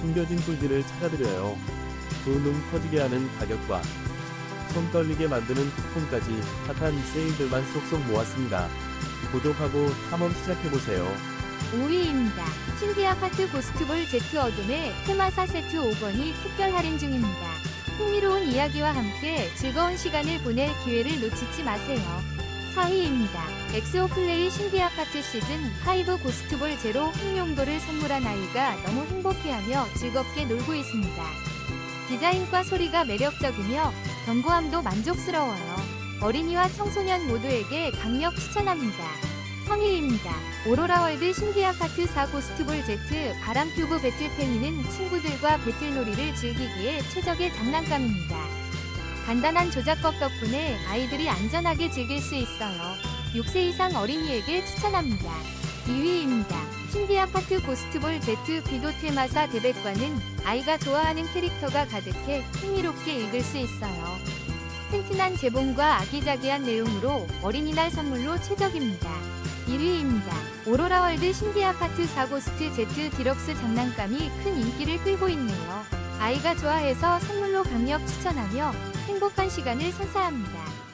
숨겨진 꿀들을 찾아드려요. 두눈 커지게 하는 가격과 손 떨리게 만드는 쿠폰까지 핫한 세일들만 쏙쏙 모았습니다. 구독하고 탐험 시작해보세요. 5위입니다. 신비아파트 고스트볼 제트 어둠의 테마사 세트 5번이 특별 할인 중입니다. 흥미로운 이야기와 함께 즐거운 시간을 보낼 기회를 놓치지 마세요. 4위입니다. 엑스오플레이 신비 아파트 시즌 5 고스트볼 제로 흥용도를 선물한 아이가 너무 행복해하며 즐겁게 놀고 있습니다. 디자인과 소리가 매력적이며 견고함도 만족스러워요. 어린이와 청소년 모두에게 강력 추천합니다. 3위입니다. 오로라월드 신비 아파트 4 고스트볼 제트 바람튜브 배틀팽이는 친구들과 배틀놀이를 즐기기에 최적의 장난감입니다. 간단한 조작법 덕분에 아이들이 안전하게 즐길 수 있어요. 6세 이상 어린이에게 추천합니다. 2위입니다. 신비아파트 고스트볼 제트 비도 테마사 대백과는 아이가 좋아하는 캐릭터가 가득해 흥미롭게 읽을 수 있어요. 튼튼한 재봉과 아기자기한 내용으로 어린이날 선물로 최적입니다. 1위입니다. 오로라 월드 신비 아파트 4고스트 제트 디럭스 장난감이 큰 인기를 끌고 있네요. 아이가 좋아해서 선물로 강력 추천하며 행복한 시간을 선사합니다.